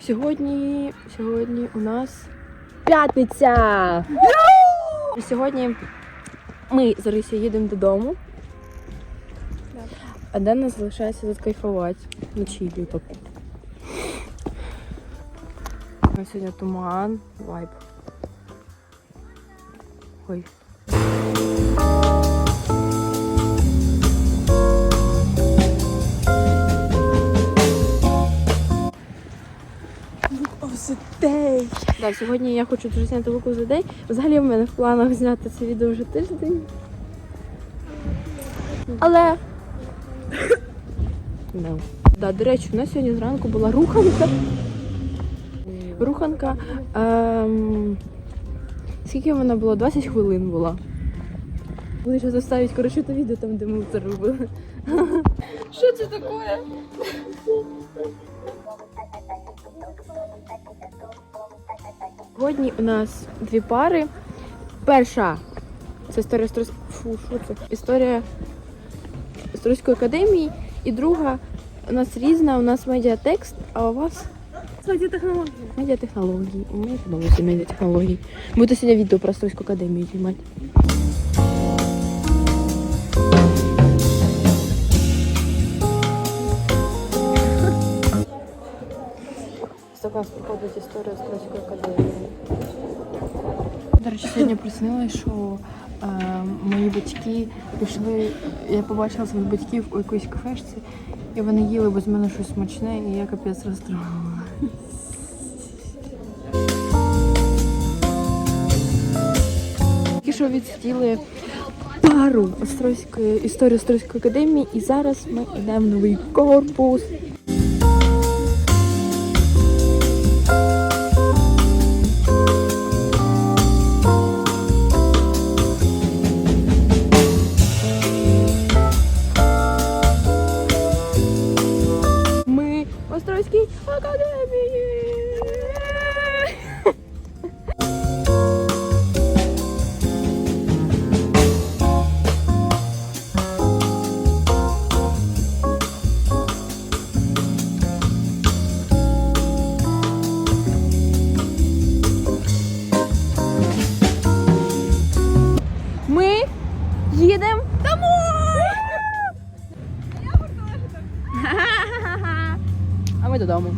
Сьогодні, сьогодні у нас п'ятниця. Сьогодні ми з Рисі їдемо додому. А Дена залишається тут кайфувати. Вночі нас сьогодні туман, вайб. Ой. Да, сьогодні я хочу дуже зняти луку за день. Взагалі в мене в планах зняти це відео вже тиждень. Але. No. Да, до речі, у нас сьогодні зранку була руханка. Руханка. Ем... Скільки вона була? 20 хвилин була. Буду ще заставити, коротше, то відео там, де ми це робили. Що це таке? Сьогодні у нас дві пари. Перша це історія Строс... Фу, що це? Історія Стройської академії. І друга у нас різна, у нас медіатекст, а у вас медіатехнології. Медіатехнології. Мені подобаються медіатехнології. Буду сьогодні відео про Стройську академію знімати. Ось у нас проходить історія Стройської академії. До речі, сьогодні приснилось, що е, мої батьки пішли. Я побачила своїх батьків у якоїсь кафешці, і вони їли без мене щось смачне, і я капець розстроїла. Що відсиділи пару Острозької історії Острозької академії, і зараз ми йдемо в новий корпус. Ми в академії. Їдемо домой! А ми додому.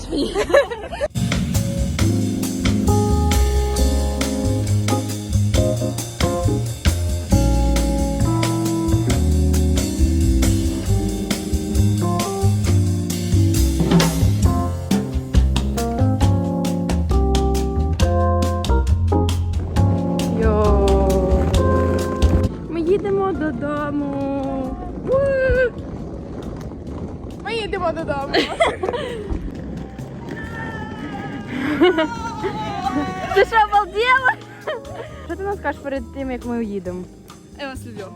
подобаєтесь мені. додому. Ми їдемо додому. Ти що, обалдела? Що ти нам скажеш перед тим, як ми їдемо? Я вас люблю.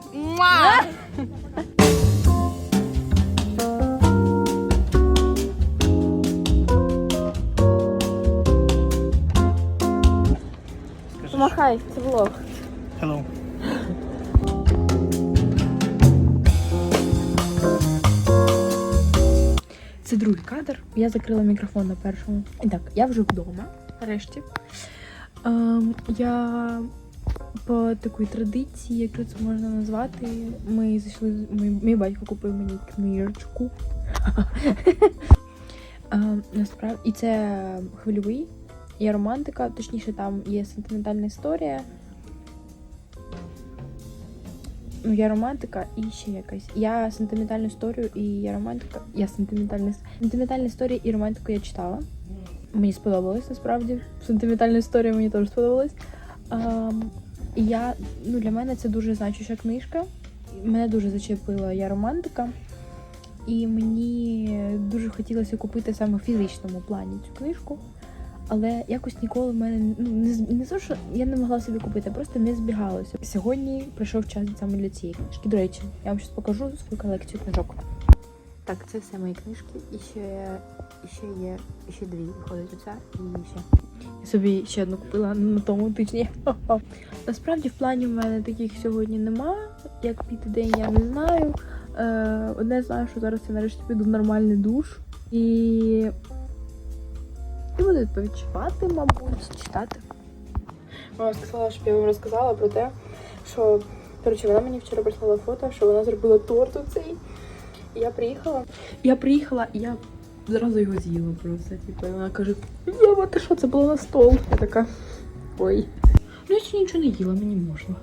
Помахай, це влог. Hello. Це другий кадр. Я закрила мікрофон на першому. І так, я вже вдома, нарешті. Ем, я по такій традиції, якщо це можна назвати, ми зайшли. Мій, мій батько купив мені книжечку. Ем, насправді, і це хвильовий, є романтика, точніше, там є сентиментальна історія. Ну, я романтика і ще якась. Я сентиментальну історію і я романтика. Я сентиментальна сентиментальна історія і романтику я читала. Мені сподобалось насправді. Сентиментальна історія мені теж сподобалась. Ем, я, ну, для мене це дуже значуща книжка. Мене дуже зачепила я романтика. І мені дуже хотілося купити саме в фізичному плані цю книжку. Але якось ніколи в мене ну не не то, що я не могла собі купити, а просто не збігалося. Сьогодні прийшов час саме для цієї книжки. До речі, я вам зараз покажу свою колекцію книжок. Так, це все мої книжки. І ще, і ще є і ще дві. Виходить оця і ще. Я собі ще одну купила на тому тижні. Насправді в плані в мене таких сьогодні нема. Як піти день, я не знаю. Е, одне знаю, що зараз я нарешті піду в нормальний душ. І буду відпочивати, мабуть, читати. Мама сказала, щоб я вам розказала про те, що коротше, вона мені вчора прислала фото, що вона зробила торт оцей. І я приїхала. Я приїхала, і я зразу його з'їла просто. Типу, і вона каже: Єва, ти що, це було на стол? Я така. Ой. Ну я ще нічого не їла, мені можна.